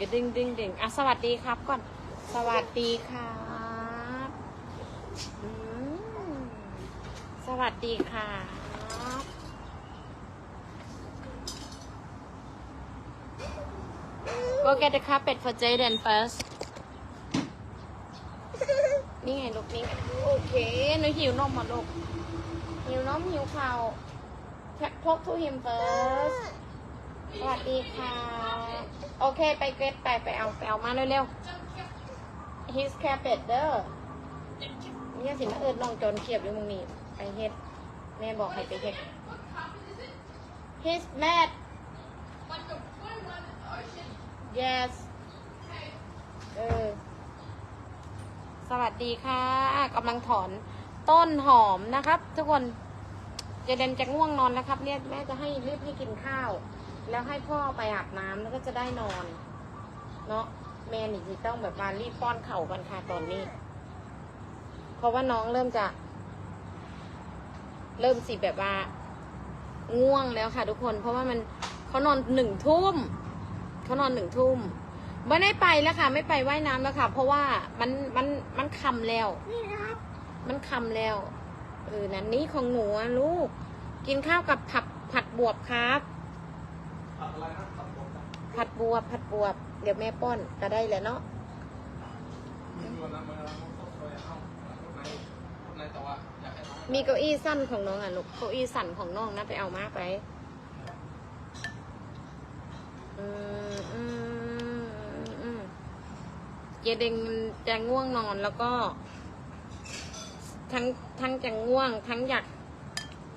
จะดึงดึงดึงอะสวัสดีครับก่อน สวัสดีครับสวัสดีครับ Go get the carpet for Jaden first นี่ไงลูกนี่โอเคหนูหิวนมมาลูกหิวนมหิวข้าวพก to him first สวัสดีค่ะ โอเค ไปเกรดไปไปเอาไปเอามาเร็วๆ his c a p e t เด้อนี่สิมาเอิดน้องจนเขียบอยู่มึงนี่ไปเฮ็ด แม่บอกให้ไปเฮ็ด his mat yes เออ สวัสดีค่ะกำลังถอนต้นหอมนะครับ ทุกคนเจเดนจะง่วงนอนแล้วครับ เนี่ยแม่จะให้รีบให้กินข้าว แล้วให้พ่อไปอาบน้ำแล้วก็จะได้นอน เนาะแม่นี่ต้องแบบมารีบป้อนเข่ากันค่ะตอนนี้ เพราะว่าน้องเริ่มจะ เริ่มสิแบบว่า ง่วงแล้วค่ะ ทุกคน เพราะว่ามันเขานอนหนึ่งทุ่มเขานอนหนึ่งทุ่มไม่ได้ไปแล้วค่ะ ไม่ไปว่ายน้ำแล้วค่ะ เพราะว่ามันมันมันคำแล้วนี่นคัมันคำแล้วเออนั่นนี่ของหนูอะลูก กินข้าวกับผัดผัดบวบครับ ผัดบวบผัดบวบ เดี๋ยวแม่ป้อนก็ได้แหล้วเนาะมีเก้าอี้สั้นของน้องอะลูกเก้าอี้สั้นของน้องนะไปเอามาไปเจเดงจะง่วงนอนแล้วก็ ทั้งทั้งจะง่วง ทั้งอยาก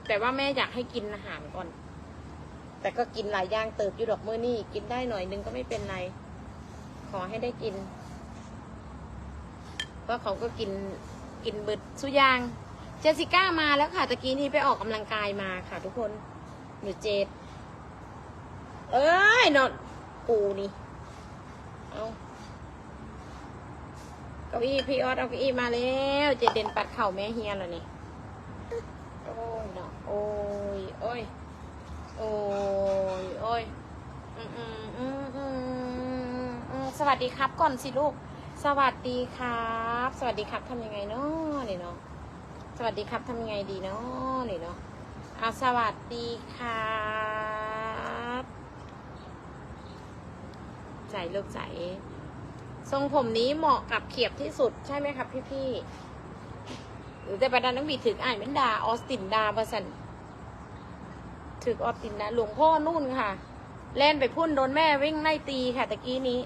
แต่ว่าแม่อยากให้กินอาหารก่อน แต่ก็กินหลายอย่างเติบอยู่ดอกมือนี่กินได้หน่อยนึงก็ไม่เป็นไร ขอให้ได้กิน เพราะเขาก็กินกินเบิดสุยาง เจสิก้ามาแล้วค่ะตะกี้นี้ไปออกกำลังกายมาค่ะ ทุกคนหนูเจดเอ้ยนอนปูนี่เอาเก้าอี้พี่ออสเอาเก้าอี้มาแล้วเจเดนปัดเข่าแม่เฮียแล้วนี่โอ้ยเนาะโอ้ยโอ้ย โอ้ยโอ้ยอืมอืมอืมอืมอืมสวัสดีครับก่อนสิลูก สวัสดีครับ สวัสดีครับทำยังไงเนาะนี่เนาะสวัสดีครับทำยังไงดีเนาะนี่เนาะอะสวัสดีครับใจลูกใจทรงผมนี้เหมาะกับเขียบที่สุดใช่ไหมครับพี่พี่ๆหรือแต่ประดานนักบีถึกอ่านเป็นดาออสตินดาบสัน ถึกออตินดาหลวงพ่อนู่นค่ะเล่นไปพุ่นโดนแม่วิ่งไล่ตีค่ะตะกี้นี้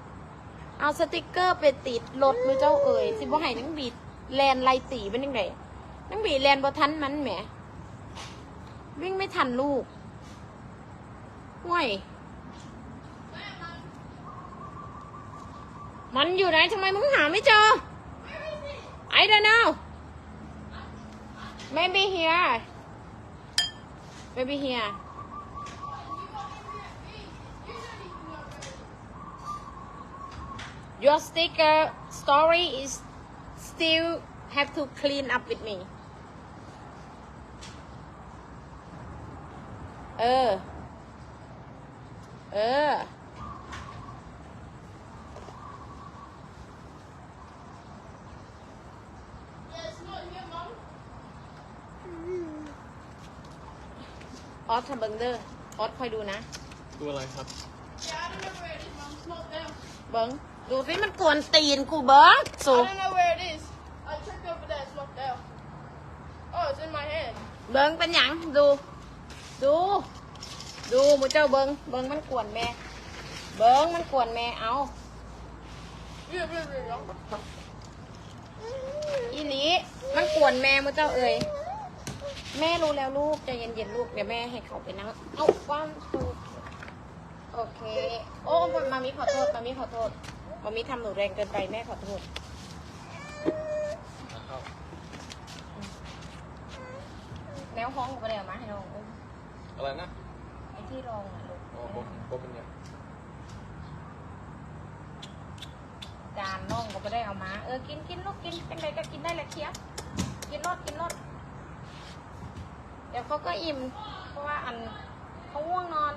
เอาสติกเกอร์ไปติดรถมือเจ้าเอ๋ยสิบ่ให้นังบีดแลนไล่ตีเป็นยังไงนังบีแลนบ่ทันมันแหม วิ่งไม่ทันลูกห่วยมันอยู่ไหนทำไมมึงหาไม่เจอ I don't know maybe here maybe here your sticker story is still have to clean up with me เออ เออ ออสทำเบิงเดอร์ออสคอยดูนะ ดูอะไรครับ Yeah, I don't know where it is, Mom. It's not there. เบิง ดูสิมันกวนตีนกูเบิงสู I don't know where it is. I checked over there. It's not there. Oh, it's in my hand. เบิงเป็นหยังดู ดู ดูมูเจ้าเบิงเบิงมันกวนแม่ เบิงมันกวนแม่เอา Yeah, yeah, yeah, yeah. อีหลีมันกวนแม่มูเจ้าเอ่ยแม่รู้แล้วลูกใจเย็นๆลูกเดี๋ยวแม่ให้เขาไปนั่งเอาว่างตูโอเค โอ้มามีขอโทษมามีขอโทษ มามีทำหนูแรงเกินไปแม่ขอโทษนะครับแมวห้องกูไปเลยเอามาให้น้องอุ้มอะไรนะไอ้ที่รองอะลูกโอ้โหโบเป็นเนี่ยจานน้องก็ไม่ได้เอามา เออกินกินลูกกินเป็นไรก็กินได้แหละเคี้ยวกินรสกินรสเดี๋ยวเขาก็อิ่ม เพราะว่าอันเขาง่วงนอน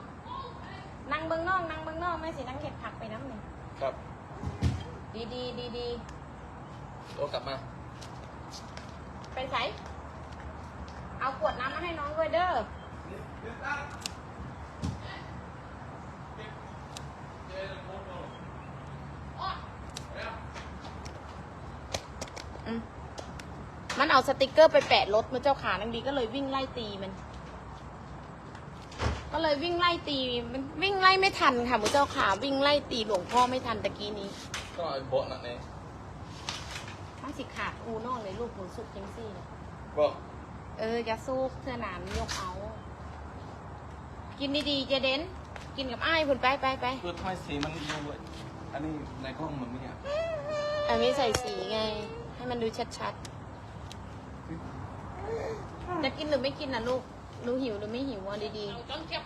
นั่งเบิ้งนอกนั่งเบิ้งนอกไม่สินั่งเห็ดผักไปน้ำหนึ่งครับ ดีดีดีดีโตกลับมาๆไปใส่เอาขวดน้ำมาให้น้องด้วยเด้ออืมมันเอาสติกเกอร์ไปแปะรถมาเจ้าขานังดีก็เลยวิ่งไล่ตีมัน ก็เลยวิ่งไล่ตีมันวิ่งไล่ไม่ทันค่ะมือเจ้าขาวิ่งไล่ตีหลวงพ่อไม่ทันตะกี้นี้ ก็ไอ้โบะนั่นเองถ้าสิขาดกูนอกเลยลูกหนูสุกจังซี่เลยบอกเออจะสู้เสื้อหนามยกเอา กินดีๆเจเดนกินกับอ้ายพุ่นไปไปไปคือทำไมสีมันดูอันนี้ในกล้องมันไม่เนี่ยอันนี้ใส่สีไง ให้มันดูชัดๆจะกินหรือไม่กินนะลูกหนูหิวหรือไม่หิวอะดีๆ Don't get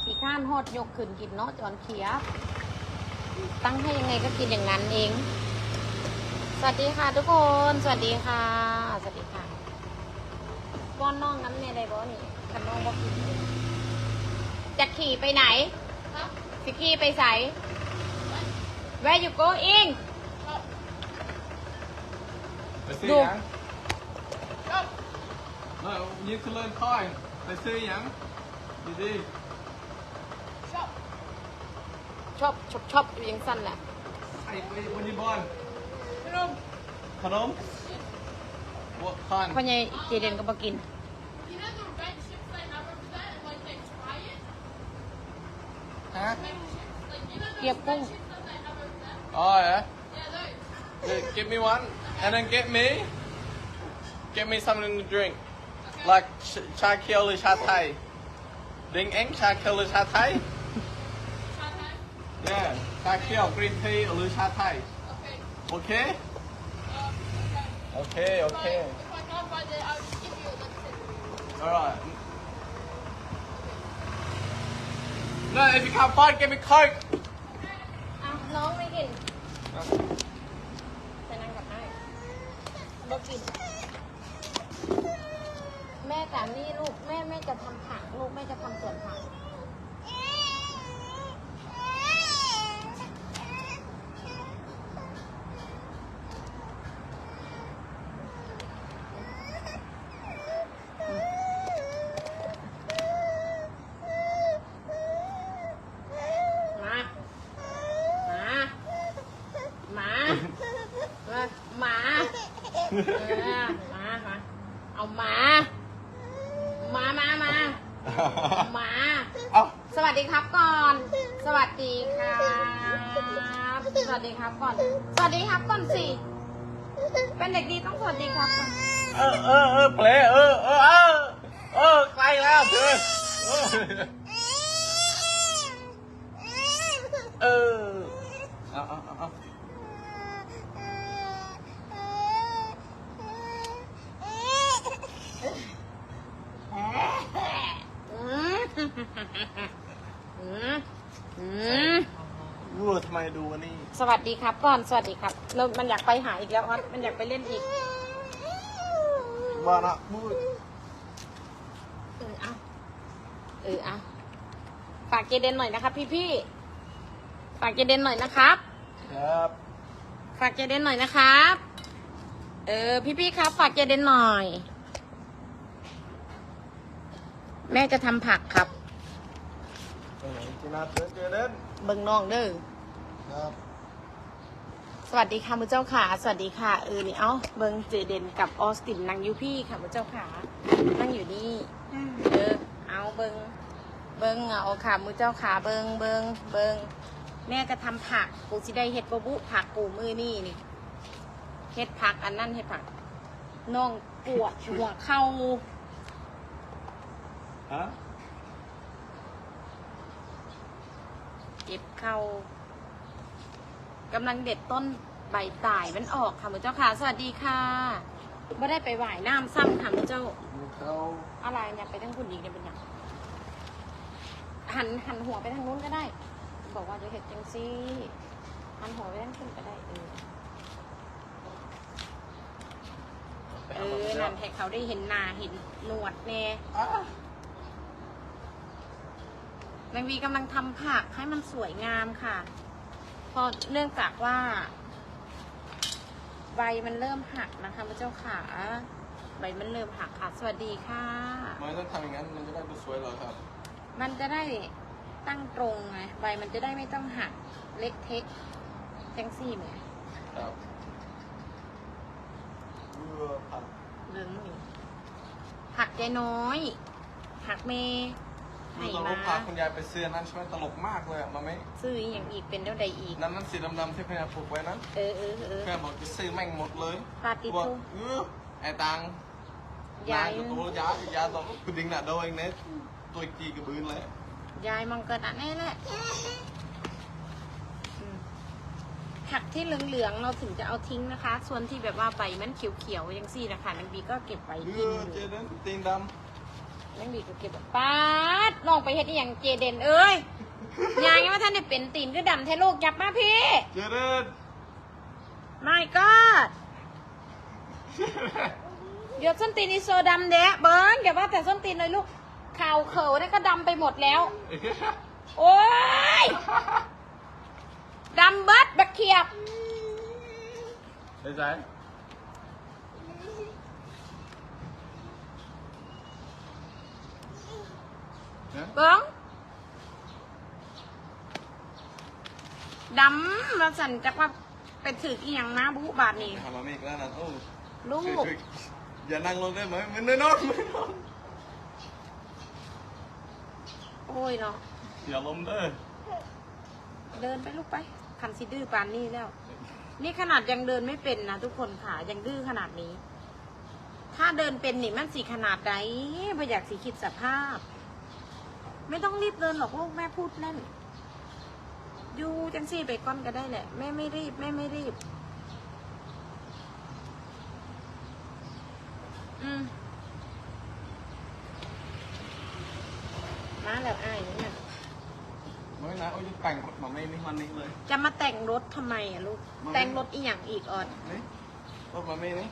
ขี้ข้านหด ยกขึ้นกินเนาะจอนเขียบตั้งให้ยังไงก็กินอย่างนั้นเอง สวัสดีค่ะทุกคน สวัสดีค่ะ สวัสดีค่ะป้อนน้องน้ำเนี่ยได้บ่นี่คันน้องบ่กินจะขี่ไปไหน Huh? สิขี่ไปใส Where you going ไปซื้อดูยัง Go. เมื่อยืนขึ้นเลินค่อยไปซื้อยังดี Shop. ชอบชอบชอบอยู่ยังสั้นแหละๆไอ้ไปวันนี้บอล Get on. ขนมวัวคอนพ่อใหญ่เจเดนก็มากิน You know the red chips they have over there, and like they fry it? ฮะ Red chips, like you know those Yep, red boom. chips that they have over there? อ๋อเหรอ Yeah, those. Hey, Give me one, and then get me, get me something to drink, like ch- chai keo or chai thai. Ding eng chai keo or chai thai? Try that. Yeah, chai keo, green tea or chai thai. Okay. Okay? Um, okay. Okay, If I- okay. If I can't find it, I'll just give you a lip Alright. No, if you can't find, give me coke. อะน้องไม่กินจะนั่งกับไอ้บ่กิน แม่กับนี่ลูกแม่แม่จะทำผักลูกแม่จะทำสวนผัก มา มา มา มา เออมา มา เอามา มา มา มา มา Oh, สวัสดีครับก่อน สวัสดีครับ สวัสดีครับก่อน สวัสดีครับก่อนสิ เป็นเด็กดีต้องสวัสดีครับก่อน เออเออเออเพลเออเออเออเออใกล้แล้วเธอเออเออเอาเอาเอาเอา อืมอืมอืม วัวทำไมดูอันนี้ สวัสดีครับก่อนสวัสดีครับแล้วมันอยากไปหาอีกแล้วออสมันอยากไปเล่นอีกบ้านะพูดเออเอาเออเอาฝากเจเดนหน่อยนะครับ พี่พี่ๆฝากเจเดนหน่อยนะครับ ครับฝากเจเดนหน่อยนะครับ เออ พี่พี่ๆครับ ฝากเจเดนหน่อย แม่จะทำผักครับ ไปไหนจีน่าเดินเจเดินเบิ่งน้องเด้อ ครับ สวัสดีค่ะมือเจ้าขาสวัสดีค่ะเออนี่เอ้าเบิ่งเจเดนกับออสตินนั่งอยู่พี่ค่ะมือเจ้าขานั่งอยู่นี่เออเอาเบิ่งเบิ่งเอาค่ะมือเจ้าขาเบิ่งเบิ่งเบิ่งแม่จะทำผักปูสิได้เฮ็ดบบุผักปูมือนี่นี่เฮ็ดผักอันนั้นเฮ็ดผักน้องปวดหัวเข่าฮะเจ็บเข่า กำลังเด็ดต้นใบต่ายมันออกค่ะมือเจ้าขาสวัสดีค่ะไม่ได้ไปหวายน้ำซ้ำค่ะมือเจ้ามีเขาอะไรเนี่ยไปทั้งคุณอีกเนี่ยเป็นอย่างหันหันหัวไปทางนู้นก็ได้ บอกว่าจะเห็ดจังซี่หันหัวไปทางขึ้นก็ได้เออนั้นให้เขาได้เห็นหน้าเห็นหนวดแน่อะแมงวีกำลังทำผักให้มันสวยงามค่ะเพราะเนื่องจากว่า ใบมันเริ่มหักนะคะพระเจ้าขาใบมันเริ่มหักค่ะ สวัสดีค่ะ มันต้องทำอย่างนั้นมันจะได้ดูสวยเหรอครับ มันจะได้ตั้งตรงไงใบมันจะได้ไม่ต้องหักเล็กเทคจังซี่ไงครับเบื่อผัดเรื่องนี้หักใจน้อยหักเม ให้ตลมากพาคุณยายไปเสื้อนั้นใช่ไหมตลกมากเลยอะมาไหมซื้ออหย่างอีกเป็นเท่าใดอีก นั้นนั้นสีดำๆที่คุณยายปลูกไว้นั้นเออเออเออ แค่บอกจะซื้อแม่งหมดเลยปาติบอกทูเออไอ้ตังยายนตัวย้ายยายต้องคุณดิ้งหน้าโดยเน็ตตัวจีกระบืนเลย ยายมังกรอันนี้แหละอืมผักที่เหลืองๆเราถึงจะเอาทิ้งนะคะ ส่วนที่แบบว่าใบมันเขียวๆยังซี่นะคะนังบีก็เก็บไว้เอกินออยู่เจเดนตีนด นังบีก็เก็บไว้ป๊าดลองไปเฮ็ดอหย่างเจเดนเอ้ยยายว่าท่านได้เป็นตีนก็ดำแท้โลกยับมาพี่ำเจเดน my god เดี๋ยวส้นตีนอีโซดำแดะเบิ้งอย่าว่าแต่ส้นตีนเลยลูกข่าวเข่าเนี่ยก็ดำไปหมดแล้ว โอ้ยดำเบิดบักเขียบ ได้ใจฮะ เบิ้งดำมาสั่นจากว่าไปถืออีหยังนะบุบาทนี่ทำมาไม่อีกแล้วนะโอ้ลูช่วยก ช่วยอย่านั่งลงได้ไหมมันไม่นอนไม่นอนโอ้ยเนาะ อย่าล้มเด้อเดินไปลูกไปคันซิดื้อปานนี่แล้ว นี่ขนาดยังเดินไม่เป็นนะทุกคนค่ะ ยังดื้อขนาดนี้ ถ้าเดินเป็นนี่มันสีขนาดไหนไม่อยากสีคิดสภาพ ไม่ต้องรีบเดินหรอกลูกแม่พูดเล่นอยู่จังซี่ไปก้อนก็ได้แหละ แม่ไม่รีบ แม่ไม่รีบ อืมมาแล้วอ้ายนี่นะไม่นะโอ้ยจะแต่งมาไม่นี่วันนี้เลย จะมาแต่งรถทำไมอะลูกมาแต่งรถอีหยังอีกออดนี่รถมาไม่นี่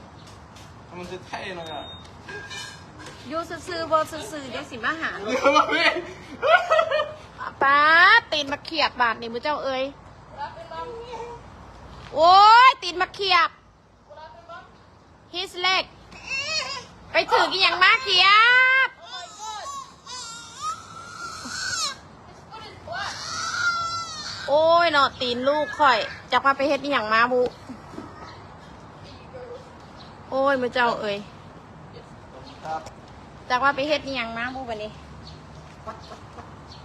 มันจะเท่หน่อยอะ อยู่ซื่อๆบซื่อๆเดี๋ยวสิมาหาลูกเดี๋ยวมาไม่ป้าตีนมาเขียบบาทนี่มือเจ้าเอ้ยโอ้ยตีนมาเขียบ his leg ไปถือกี่อย่างมาเขียบ Oh my god! His foot is black. โอ้ยเนาะตีนลูกข่อยจากมาไปเฮ็ดอีหยังมาบุ โอ้ยมือเจ้าเอ้ย ครับ จากว่าไปเฮ็ดอีหยังมาบุบันนี้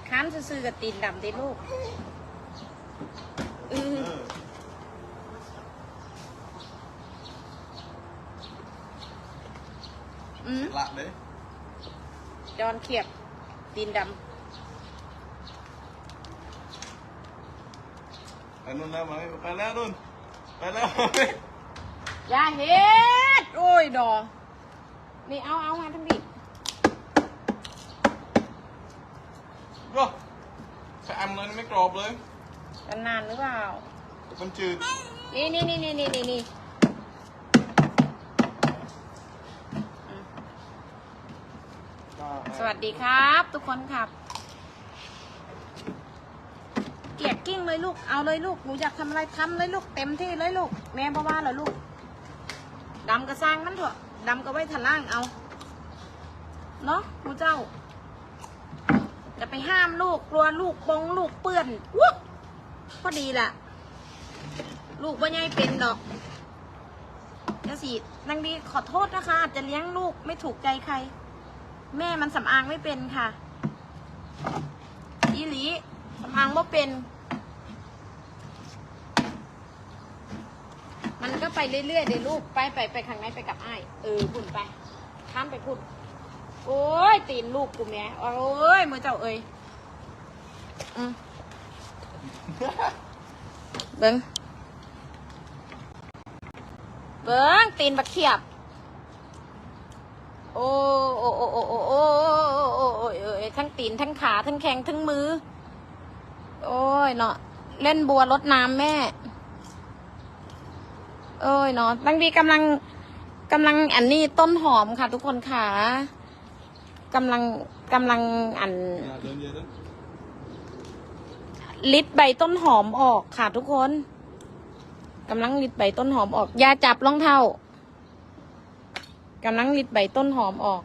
ค้านซื่อๆกับตีนดำตีลูกอือเอออืมละเด้จอนเขียบตีนดไปนู่นแล้วมาไม่ไปแล้วนู่นไปแล้วมาไม่ำอย่าเฮ็ด โอ้ยดอนี่เอาเอามาทั้งดิ ก็ใช้ แอมเลยไม่กรอบเลยกันนานหรือเปล่า มันจืด นี่นี่นี่นี่นี่นี่นี่อืมสวัสดีครับ ทุกคนครับ เกลียดกิ้งเลยลูก เอาเลยลูก หนูอยากทำอะไรทำเลยลูก เต็มที่เลยลูก แม่บอกว่าเหรอลูก ดำกระสร้างมันเถอะ ดำก็ไว้ทันล่างเอา เนาะหมูเจ้า จะไปห้ามลูกกลัวลูกปงลูกเปื้อนวุ๊บพอดีแหละลูกว่าไงเป็นดอกเดี๋ยวสินางดีขอโทษนะคะ อาจจะเลี้ยงลูกไม่ถูกใจใคร แม่มันสำอางไม่เป็นค่ะอีหลีสำอางว่าเป็น มันก็ไปเรื่อยๆเดี๋ยวลูกไปไปไปข้างในไปกับไอ้เออพุ่นไปข้ามไปพุ่น โอ้ย ตีนลูกกูแม่โอ้ยมือเจ้าเอ้ยอืมเบิ้งเบิ้งตีนบักเขียบ โอ้โอ้โอ้โอ้โอ้โอ้โอ้โอ้โอ้เอ้ยทั้งตีนทั้งขาทั้งแขงทั้งมือ โอ้ยเนาะเล่นบัวรดน้ำแม่ เอ้ยเนาะนางบีกำลังกำลังอันนี้ต้นหอมค่ะทุกคนค่ะ กำลังกำลังอันอย่านเยอะนะลิดใบต้นหอมออกค่ะทุกคนกำลังลิดใบต้นหอมออกอย่าจับรองเท้ากำลังลิดใบต้นหอมออก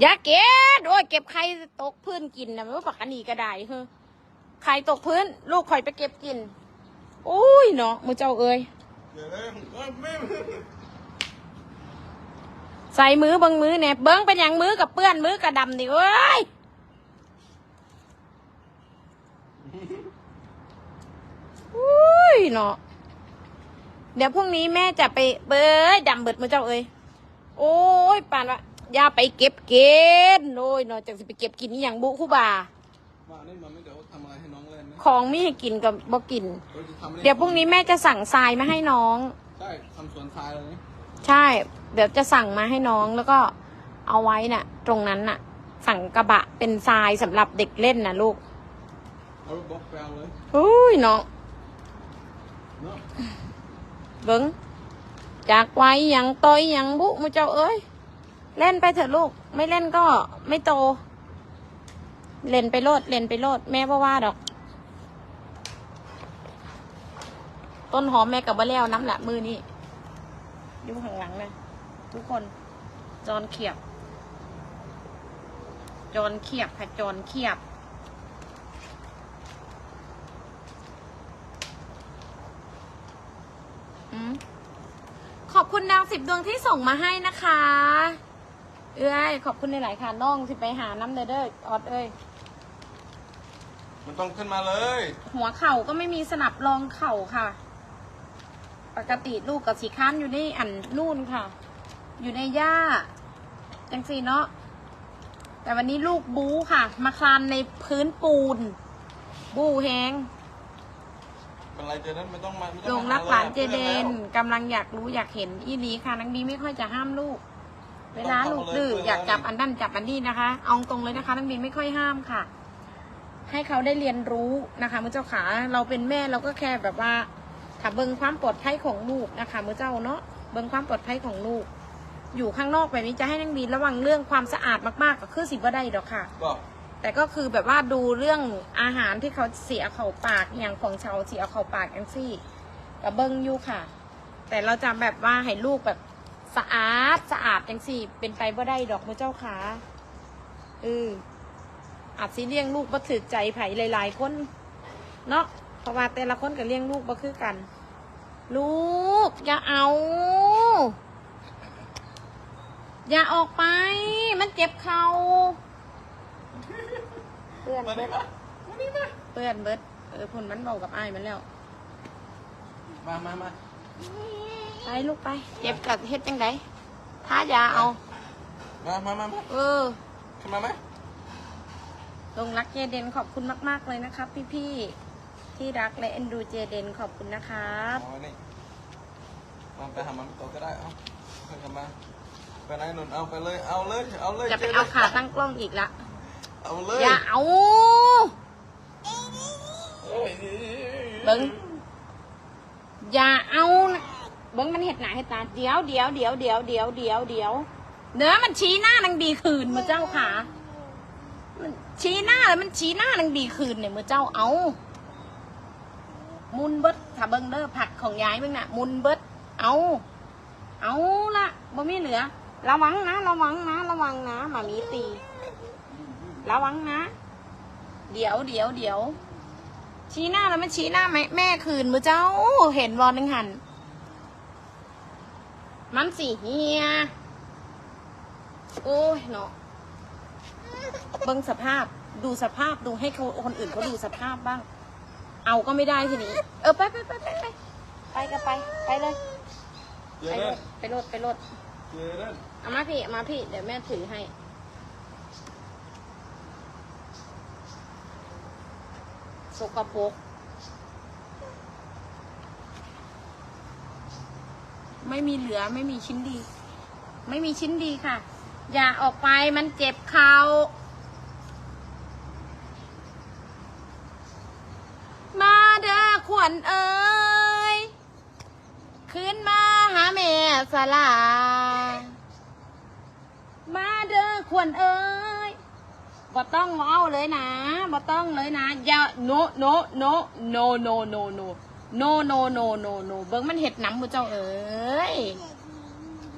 อย่าเก็บโอ้ยเก็บใครตกพื้นกินนะไม่ว่าฝักอันนี้ก็ได้เฮ้อใครตกพื้น ลูกคอยไปเก็บกินโอ้ยเนาะมือเจ้าเอ้ย เดี๋ยวเลยเอ้ยไม่ ใส่มือเบิ้งมือเนี่ยเบิ้งเป็นอย่างมือกับเปื้อนมือกับดำดิเอ้ยอุ้ยเนาะเดี๋ยวพรุ่งนี้แม่จะไปเบ้ยดำเบิดมือเจ้าเอ้ยโอ้ยปานว่าอย่าไปเก็บเกณฑ์โอ้ยเนาะจังสิไปเก็บกินอหย่างบุคู่บามานี่มาไม่เดี๋ยวทำอะไรให้น้องเล่นนะของมีให้กินกับบ่กินเราจะทำอะไรเดี๋ยวพรุ่งนี้แม่จะสั่งทรายมาให้น้อง ใช่ทำสวนทรายเลยนี่ ใช่เดี๋ยวจะสั่งมาให้น้องแล้วก็เอาไว้น่ะ ตรงนั้นน่ะ สั่งกระบะเป็นทรายสำหรับเด็กเล่นนะลูกเอารถบล็อกไปเอาเลยอุ้ยน้องเนาะเบิ้งจากไว้ยังต้อยยังบุมูเจ้าเอ้ย เล่นไปเถอะลูก ไม่เล่นก็ไม่โต เล่นไปโลดเล่นไปโลดแม่บ่ว่าดอก ต้นหอมแม่กับบ่แล้วน้ำหละมือนี่ อยู่ข้างหลังนะทุกคน จอนเขียบ จอนเขียบค่ะจอนเขียบอืมขอบคุณดาวสิบดวงที่ส่งมาให้นะคะ เอ้ย ขอบคุณในหลายๆค่ะน้องที่ไปหาน้ำเด้อเด้อออดเอ้ย มันต้องขึ้นมาเลย หัวเข่าก็ไม่มีสนับรองเข่าค่ะ ปกติลูกกับสีค้านอยู่ในอันนู่นค่ะ อยู่ในหญ้าจังสีเนาะแต่วันนี้ลูกบูค่ะ มาคลานในพื้นปูน บูแหงเป็นไรเจนั้นไม่ต้องมาไม่หต้ลองงมารักหลานเจเดนพื่อแล้วกำลังอยากรู้อยากเห็นอีนี้ค่ะนางบีไม่ค่อยจะห้ามลูก เวลาลูกดื้ออยากจับอันนั่นจับอันนี้นะคะ เอาตรงเลยนะคะนางบีไม่ค่อยห้ามค่ะ ให้เขาได้เรียนรู้นะคะมือเจ้าขาเราเป็นแม่เราก็แค่แบบว่า ถ้าเบิ่งความปลอดภัยของลูกนะคะมือเจ้าเนาะเบิ่งความปลอดภัยของลูก อยู่ข้างนอกแบบนี้จะให้นางบีระวังเรื่องความสะอาดมากๆก็คือสิบ่ได้ดอกค่ะก็แต่ก็คือแบบว่าดูเรื่องอาหารที่เขาเสียเข่าปากอย่างของชาวเสียเข่าปากอย่างซี่กับเบิ้งอยู่ค่ะ แต่เราจะแบบว่าให้ลูกแบบสะอาดสะอาดอย่างสี่เป็นไปบ่ได้ดอกมือเจ้าขาเอออาจสิเลี้ยงลูกบ่ถือใจไผ่หลายๆคนเนาะเพ ราะว่าแต่ละคนก็เลี้ยงลูกบ่คือกัน ลูก อย่าเอา อย่าออกไป มันเจ็บเขาเพื่อนมาเบินี่ดมามานี่มาเพื่อนเบิดเออผลมันเบากับอ้ายมันแล้ว มามามาไปลูกไป เจ็บกับเฮ็ดจังไดท้ายาเอา มามามามาเออขึ้นมาไหมลงรักเจเดนขอบคุณมาก ๆ เลยนะครับพี่ๆ ที่รักและเอ็นดูเจเดนขอบคุณนะครับเอาไว้นี่มาไปหามันโตก็ได้ เอาขึ้นกันมาไปไหนหนุนเอาไปเลย เอาเลย เอาเลยจะไปเอาขาตั้งกล้องอีกละเอาเลยอย่าเอาโอ้ยเบิ้งอย่าเอานะเบิ้งมันเห็ดหนาเห็ดตาเดี๋ยวเดี๋ยวเดี๋ยวเดี๋ยวเดี๋ยวเดี๋ยวเดี๋ยวเนื้อมันชี้หน้านางดีคืนมือเจ้าขามันชี้หน้าแล้วมันชี้หน้านางดีคืนเนี่ยมือเจ้าเอา มุนเบิดถ้าเบิ้งเด้อผัดของยายเบิ้งน่ะ มุนเบิดเอาเอาละบ่มีเหลือ ระวังนะ ระวังนะ ระวังนะหมามีตี ระวังนะ เดี๋ยวเดี๋ยวเดี๋ยวชี้หน้าแล้วมันชี้หน้าแม่แม่คืนมือเจ้า เห็นบอลนึงหัน มันสีเฮีย โอ้ยเนาะเบิ่งสภาพดูสภาพดูให้เขาคนอื่นเขาดูสภาพบ้าง เอาก็ไม่ได้ทีนี้ เออไปไปไปไปไปไปกันไปไปเลยเจไปเดรนถไปรถไปรถเจเดนเอามาพี่เอามาพี่เดี๋ยวแม่ถือให้ สกปรกไม่มีเหลือไม่มีชิ้นดี ไม่มีชิ้นดีค่ะ อย่าออกไปมันเจ็บเขามาเด้อ ขวัญเอ้ยคืนมาหาแม่สลา มาเด้อควรเอ้ยบ่ต้องเอาเลยนะบ่ต้องเลยนะอย่าโนโนโนโนโนโนโนโนโนโนโนโนเบิ่งมันเห็ดหน้ำมือเจ้าเอ้ย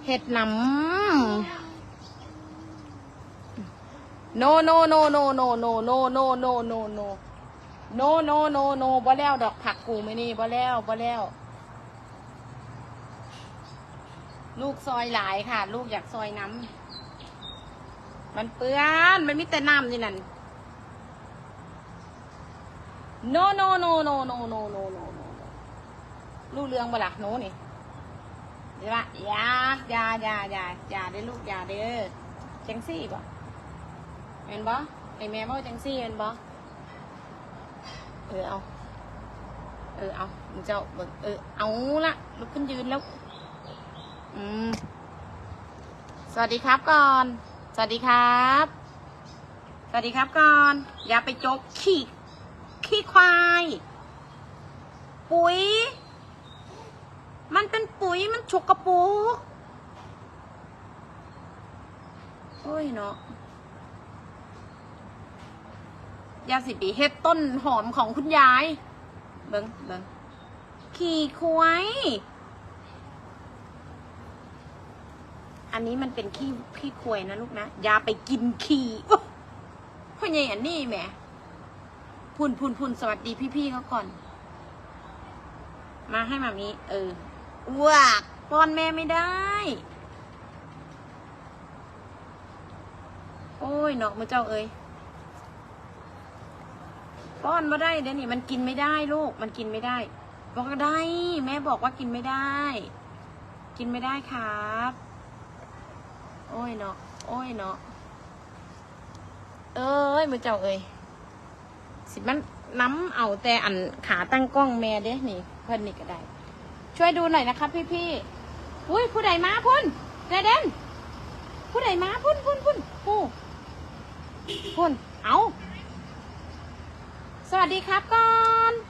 เห็ดหน้ำ no no no no no no no no no no no no no no no บ่แล้วดอกผักกูไม่นี่บ่แล้วบ่แล้ว ลูกซอยหลายค่ะ ลูกอยากซอยน้ำมันเปื้อนมันมีแต่น้ำนี่นั่น no no no no no no no no no ลูกเรืองบ่ล่ะโนนี่เดี๋ยวละยายายายายาได้ลูกยาเด้อจังซี่บ่เห็นบ่ไอแม่บ่จังซี่เห็นบ่ เออเอา เออเอามึงเจ้าเบิ่งเออเอาละลุกขึ้นยืนแล้ว อืม สวัสดีครับก่อน สวัสดีครับ สวัสดีครับก่อน อย่าไปจกขี้ขี้ควาย ปุ๋ย มันเป็นปุ๋ยมันฉกกระปุกโอ้ยเนาะ ยาสิปีเฮ็ดต้นหอมของคุณยาย เบิงเบิงขี่ควายอันนี้มันเป็นขี้ขี้ควายนะลูกนะยาไปกินขี้พ่อใหญ่อันนี้แหมพุ่นพุ่นพุ่นสวัสดีพี่ๆเขาก่อน มาให้มามีเออวากป้อนแม่ไม่ได้โอ้ยเนาะมือเจ้าเอ้ย ป้อนมาได้เดี๋ยวนี้มันกินไม่ได้ลูกมันกินไม่ได้บอกว่าได้ แม่บอกว่ากินไม่ได้ กินไม่ได้ครับ โอ้ยเนาะโอ้ยเนาะเอ้ยมือเจ้าเอ้ยสิมันน้ำเอาแต่อันขาตั้งกล้องแม่เด้นี่เพิ่นนี่ก็ได้ ช่วยดูหน่อยนะครับพี่พี่อุ้ยผู้ใดมาพุ่นเดเดนผู้ใดมาพุ่นพุ่นพุ่นผู้พุ่นเอา สวัสดีครับก่อน